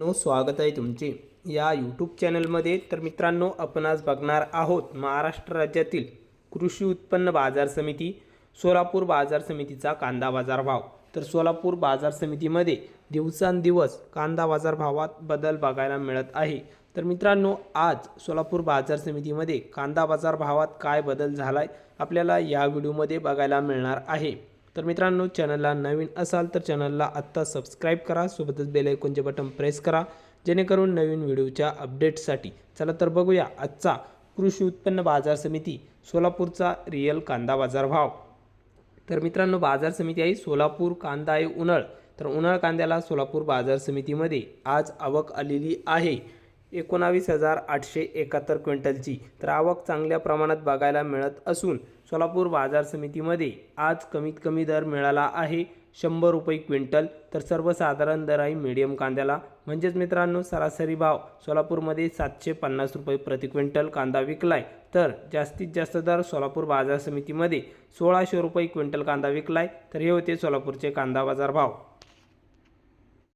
No स्वागत आहे तुमचे. या यूट्यूब चॅनलमध्ये तर मित्रांनो आपण आज बघणार आहोत महाराष्ट्र राज्यातील कृषी उत्पन्न बाजार समिती सोलापूर बाजार समितीचा कांदा बाजार भाव. तर सोलापूर बाजार समितीमध्ये दिवसांदिवस कांदा बाजार भावात बदल बघायला मिळत आहे. तर मित्रांनो आज सोलापूर बाजार समितीमध्ये कांदा बाजार भावात काय बदल झाला आहे आपल्याला या व्हिडिओमध्ये बघायला मिळणार आहे. तर मित्रांनो चॅनलला नवीन असाल तर चॅनलला आत्ता सबस्क्राईब करा सोबतच बेलायकॉनचे बटन प्रेस करा जेणेकरून नवीन व्हिडिओच्या अपडेटसाठी चला तर बघूया आजचा कृषी उत्पन्न बाजार समिती सोलापूरचा रिअल कांदा बाजार भाव. तर मित्रांनो बाजार समिती आहे सोलापूर कांदा आहे उन्हाळ. तर उन्हाळ कांद्याला सोलापूर बाजार समितीमध्ये आज आवक आलेली आहे. एकोणावीस हजार आठशे एकाहत्तर क्विंटलची. तर आवक चांगल्या प्रमाणात बघायला मिळत असून सोलापूर बाजार समितीमध्ये आज कमीत कमी दर मिळाला आहे. शंभर रुपये क्विंटल. तर सर्वसाधारण दर आहे मीडियम कांद्याला. म्हणजेच मित्रांनो सरासरी भाव सोलापूरमध्ये सातशे पन्नास रुपये प्रति क्विंटल कांदा विकलाय. तर जास्तीत जास्त दर सोलापूर बाजार समितीमध्ये सोळाशे रुपये क्विंटल कांदा विकलाय. तर हे होते सोलापूरचे कांदा बाजार भाव.